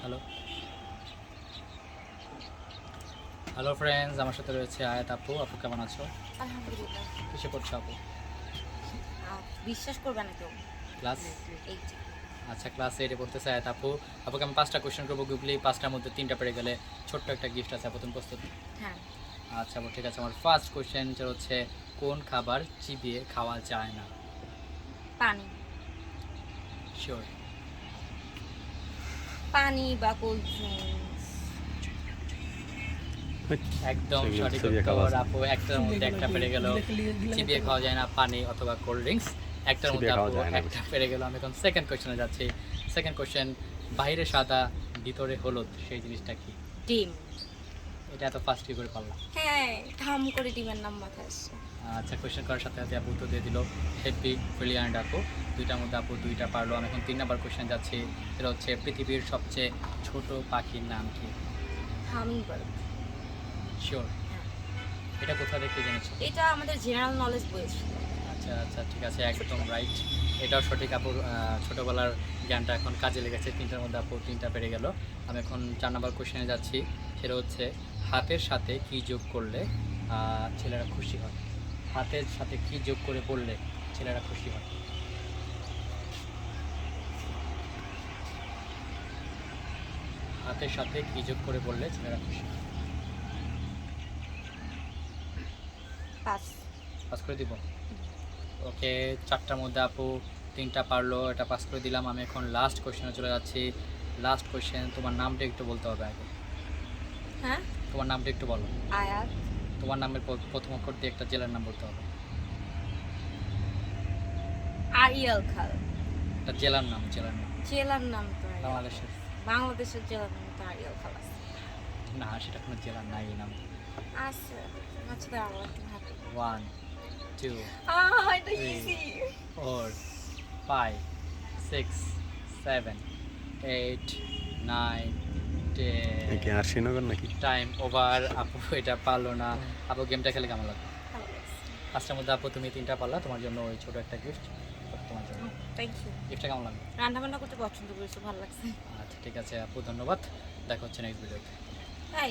Hello hello friends আমার সাথে রয়েছে আয়াত আপু। আপু কেমন আছো? আলহামদুলিল্লাহ। কিসে পড়ছো আপু? বিশ্বাস করবে না কেউ। ক্লাস আচ্ছা ক্লাস এইটে পড়তেছে আয়াত আপু। আপুকে আমি পাঁচটা কোয়েশ্চেন করব গুগলি পাঁচটার মধ্যে তিনটা পেরে গেলে ছোট্ট একটা গিফট আছে আপু তুমি প্রস্তুত? হ্যাঁ। আচ্ছা আপু ঠিক আছে। আমার ফার্স্ট কোয়েশ্চেন হচ্ছে কোন খাবার চিবিয়ে খাওয়া যায় না? পানি। শিওর পানি বা কোল্ড ড্রিঙ্কস একদম সঠিক উত্তর। আপু একটার মধ্যে একটা পেরে গেল। চিবিয়ে খাওয়া যায় না পানি অথবা কোল্ড ড্রিঙ্কস একটার মধ্যে আপু যায় একটা পেরে গেল। আমি এখন সেকেন্ড কোশ্চেনে যাচ্ছি। সেকেন্ড কোশ্চেন বাইরে সাদা ভিতরে হলুদ সেই জিনিসটা কি? ডিম। এটা এত ফার্স্টই করে পারলাম হ্যাঁ ধাম করে ডিমের নাম মাথায় আসছে। আচ্ছা কোয়েশ্চেন করার সাথে সাথে আপু উত্তর দিয়ে দিল হ্যাপি ব্রিলিয়ান্ট আপু। দুইটার মধ্যে আপু দুইটা পারল। আমি এখন তিন নাম্বার কোয়েশ্চেন যাচ্ছি এটা হচ্ছে পৃথিবীর সবচেয়ে ছোট পাখির নাম কি? হামিংবার্ড শিওর এটা কোথা থেকে জেনেছো? এটা আমাদের জেনারেল নলেজ বই ছিল আচ্ছা আচ্ছা ঠিক আছে একদম রাইট এটাও সঠিক আপুর ছোটোবেলার জ্ঞানটা এখন কাজে লেগেছে। তিনটার মধ্যে আপু তিনটা পেরে গেল। আমি এখন চার নম্বর কোশ্চেনে যাচ্ছি। সেটা হচ্ছে হাতের সাথে কি যোগ করলে ছেলেরা খুশি হয়? হাতের সাথে কি যোগ করে বললে ছেলেরা খুশি হয়? হাতের সাথে কি যোগ করে বললে ছেলেরা খুশি হয়? পাঁচ পাস করে দিব? ওকে চারটার মধ্যে আপু তিনটা পারল এটা পাস করে দিলাম। আমি এখন লাস্ট কোশ্চেনে চলে যাচ্ছি। লাস্ট কোশ্চেন তোমার নামটা একটু বলতে হবে আগে। হ্যাঁ? তোমার নামটা একটু বলো। আয়াত। তোমার নামের প্রথম অক্ষর দিয়ে একটা জেলার নাম বলতে হবে। আরিয়াল খাল একটা জেলার নাম জেলার নাম। জেলার নাম তো বাংলাদেশের। বাংলাদেশের জেলার নাম তো আরিয়াল খাল আছে। না সেটা কোনো জেলার নাই নাম। আছে। আচ্ছা দাঁড়াও একটু ভাবি। One two ah Three. Five six seven eight nine ten কি আর শ্রীনগর নাকি? টাইম ওভার আপু এটা পারল না। আপু গেমটা খেলে কেমন লাগল? পাঁচটার মধ্যে আপু তুমি তিনটা পারলা তোমার জন্য ওই ছোট একটা গিফট তোমার জন্য। থ্যাংক ইউ গিফটটা কেমন লাগল? রান্না বান্না করতে পছন্দ করেছ ভালো লাগছে। আচ্ছা ঠিক আছে আপু ধন্যবাদ। দেখা হচ্ছে নেক্সট ভিডিওতে তাই